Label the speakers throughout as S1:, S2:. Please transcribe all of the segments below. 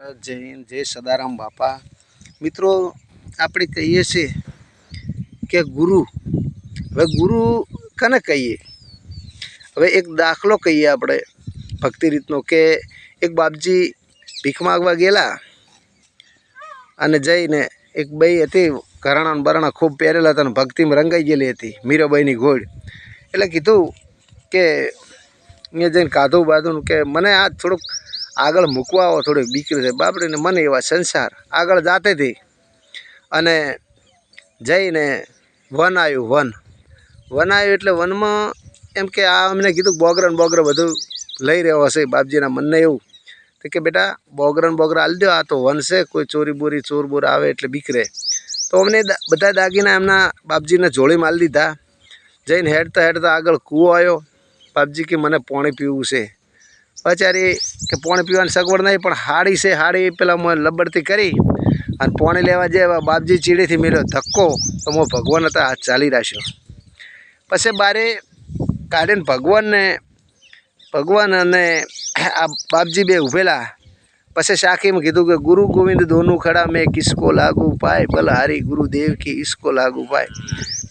S1: જય હિન્દ જય સદારામ બાપા. મિત્રો, આપણે કહીએ છીએ કે ગુરુ, હવે ગુરુ કને કહીએ? હવે એક દાખલો કહીએ આપણે ભક્તિ રીતનો કે એક બાપજી ભીખ માગવા ગયેલા અને જઈને એક બઈ હતી, ઘરાણા બરાણા ખૂબ પહેરેલા હતા અને ભક્તિમાં રંગાઈ ગયેલી હતી, મીરાબાઈની ઘોડ એટલે કીધું કે, અહીંયા જઈને કાધું બાધું કે, મને આ થોડુંક આગળ મૂકવા આવો, થોડીક બીકરી છે. બાપડીને મને એવા સંસાર. આગળ જાતેથી અને જઈને વન આવ્યું, વન. વન આવ્યું એટલે વનમાં એમ કે આ અમને કીધું બોગરન બોગર બધું લઈ રહ્યો હશે. બાપજીના મનને એવું. તો કે બેટા બોગરન બોગર આલ દો. આ તો વન છે. કોઈ ચોરી બોરી, ચોર બોર આવે એટલે બીકરે તો અમને બધા દાગીના એમના બાપજીને જોડીમાં આલી દીધા. જઈને હેડતા હેડતા આગળ કૂવો આવ્યો. બાપજી કે મને પાણી પીવું છે. બચારી કે પોણી પીવાની સગવડ નહીં, પણ હાડી છે હાડી, પેલા મેં લબડતી કરી અને પોણી લેવા જાય બાપજી ચીડીથી મેળ્યો ધક્કો, તો હું ભગવાન હતા હાથ ચાલી રાખ્યો. પછી બારે કાઢીને ભગવાનને, ભગવાન અને આ બાપજી બે ઊભેલા પછી સાખીમાં કીધું કે, ગુરુ ગોવિંદ દોનું ખડા, મેં કિસકો લાગુ પાય, બલહારી ગુરુદેવ કી ઈસકો લાગુ પાય.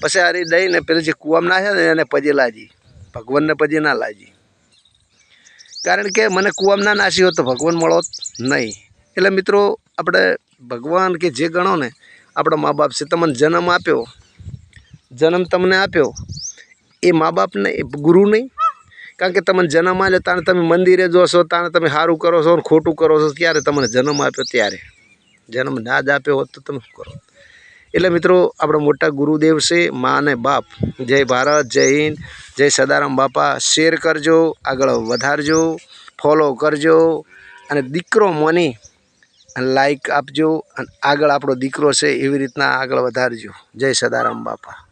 S1: પછી હારી દઈને પેલી જે કૂવામાં નાખ્યા ને એને પજે લાજી ભગવાનને પજે ના લાજી કારણ કે મને કૂવામાં ના નાસી હોત તો ભગવાન મળો નહીં. એટલે મિત્રો, આપણે ભગવાન કે જે ગણો ને, આપણા મા બાપ છે તમને જન્મ આપ્યો. જન્મ તમને આપ્યો. એ મા બાપને ગુરુ નહીં. કારણ કે તમને જન્મ આપ્યો, તાણે તમે મંદિરે જોશો તાણે તમે સારું કરો છો ખોટું કરો છો, ત્યારે તમને જન્મ આપ્યો ત્યારે. જન્મ ના જ આપ્યો હોત તો તમે કરો? એટલે મિત્રો, આપણા મોટા ગુરુદેવ છે, મા અને બાપ. જય ભારત, જય હિન્દ, જય સદારામ બાપા. શેર કરજો, આગળ વધારજો ફોલો કરજો, અને દીકરો મોની લાઈક આપજો, અને આગળ આપણો દીકરો છે, એવી રીતના આગળ વધારજો. જય સદારામ બાપા.